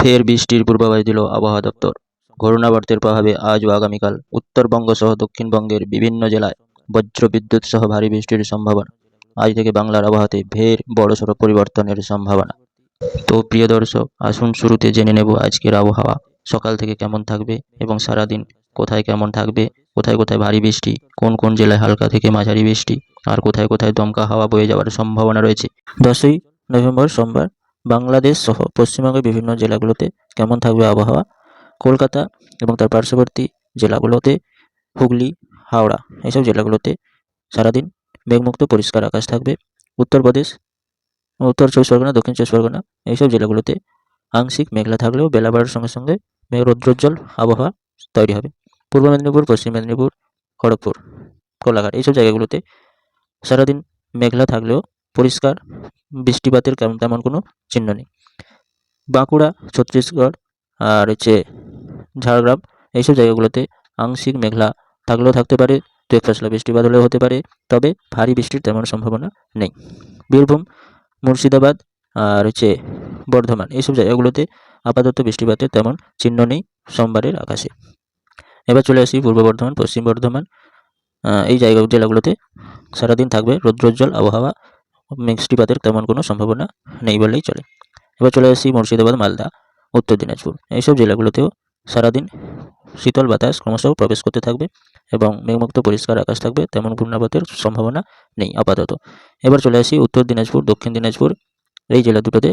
ফের বৃষ্টির পূর্বাভাস দিল আবহাওয়া দপ্তর। ঘূর্ণাবর্তের প্রভাবে আজ ও আগামীকাল উত্তরবঙ্গ সহ দক্ষিণবঙ্গের বিভিন্ন জেলায় বজ্রবিদ্যুৎ সহ ভারী বৃষ্টির সম্ভাবনা। আজ থেকে বাংলার আবহাওয়াতে ফের বড়সড় পরিবর্তনের সম্ভাবনা। তো প্রিয় দর্শক, আসুন শুরুতে জেনে নেব আজকের আবহাওয়া। সকাল থেকে কেমন থাকবে এবং সারাদিন কোথায় কেমন থাকবে? কোথায় কোথায় ভারী বৃষ্টি? কোন কোন জেলায় হালকা থেকে মাঝারি বৃষ্টি? আর কোথায় কোথায় দমকা হাওয়া বয়ে যাওয়ার সম্ভাবনা রয়েছে? দশই নভেম্বর সোমবার বাংলাদেশ সহ পশ্চিমবঙ্গের বিভিন্ন জেলাগুলোতে কেমন থাকবে আবহাওয়া? কলকাতা এবং তার পার্শ্ববর্তী জেলাগুলোতে হুগলি, হাওড়া এইসব জেলাগুলোতে সারাদিন মেঘমুক্ত পরিষ্কার আকাশ থাকবে। উত্তরপ্রদেশ, উত্তর চব্বিশ পরগনা, দক্ষিণ চব্বিশ পরগনা এইসব জেলাগুলোতে আংশিক মেঘলা থাকলেও বেলা বাড়ার সঙ্গে সঙ্গে মেঘ রৌদ্রোজ্জ্বল আবহাওয়া তৈরি হবে। পূর্ব মেদিনীপুর, পশ্চিম মেদিনীপুর, খড়গপুর, কোলাঘাট এইসব জায়গাগুলোতে সারাদিন মেঘলা থাকলেও পরিষ্কার, বৃষ্টিপাতের কেমন তেমন কোনো চিহ্ন নেই। বাঁকুড়া, ছত্তিশগড় আর হচ্ছে ঝাড়গ্রাম, এইসব জায়গাগুলোতে আংশিক মেঘলা থাকলেও থাকতে পারে, দু এক পশলা বৃষ্টিপাত হলেও হতে পারে, তবে ভারী বৃষ্টির তেমন সম্ভাবনা নেই। বীরভূম, মুর্শিদাবাদ আর হচ্ছে বর্ধমান, এইসব জায়গাগুলোতে আপাতত বৃষ্টিপাতের তেমন চিহ্ন নেই সোমবারের আকাশে। এবার চলে আসি পূর্ব বর্ধমান, পশ্চিম বর্ধমান এই জায়গা, জেলাগুলোতে সারাদিন থাকবে রৌদ্রোজ্জ্বল আবহাওয়া বৃষ্টিপাতের তেমন কোনো সম্ভাবনা নেই বললেই চলে। এবার চলে আসি মুর্শিদাবাদ, মালদা, উত্তর দিনাজপুর। এইসব জেলাগুলোতেও সারাদিন শীতল বাতাস ক্রমশ প্রবেশ করতে থাকবে এবং মেঘমুক্ত পরিষ্কার আকাশ থাকবে, তেমন ঘূর্ণাবাতের সম্ভাবনা নেই আপাতত। এবার চলে আসি উত্তর দিনাজপুর, দক্ষিণ দিনাজপুর। এই জেলা দুটোতে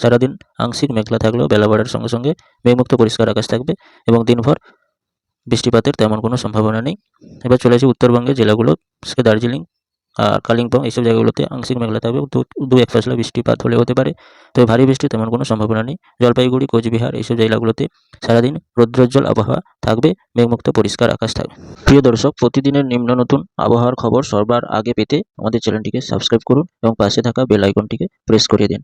সারাদিন আংশিক মেঘলা থাকলেও বেলা বাড়ার সঙ্গে সঙ্গে মেঘমুক্ত পরিষ্কার আকাশ থাকবে এবং দিনভর বৃষ্টিপাতের তেমন কোনো সম্ভাবনা নেই। এবার চলে আসি উত্তরবঙ্গের জেলাগুলো সে দার্জিলিং কালিম্পং এইসব জায়গাগুলোতে আংশিক মেঘলা থাকবে। দু এক পশলা বৃষ্টিপাত হলে হতে পারে। তবে ভারী বৃষ্টি তেমন কোনো সম্ভাবনা নেই। জলপাইগুড়ি, কোচবিহার এইসব জায়গাগুলোতে সারাদিন রৌদ্রোজ্জ্বল আবহাওয়া থাকবে। মেঘমুক্ত পরিষ্কার আকাশ থাকবে। প্রিয় দর্শক, প্রতিদিনের নিম্ন নতুন আবহাওয়ার খবর সবার আগে পেতে আমাদের চ্যানেলটিকে সাবস্ক্রাইব করুন এবং পাশে থাকা বেল আইকনটিকে প্রেস করে দিন।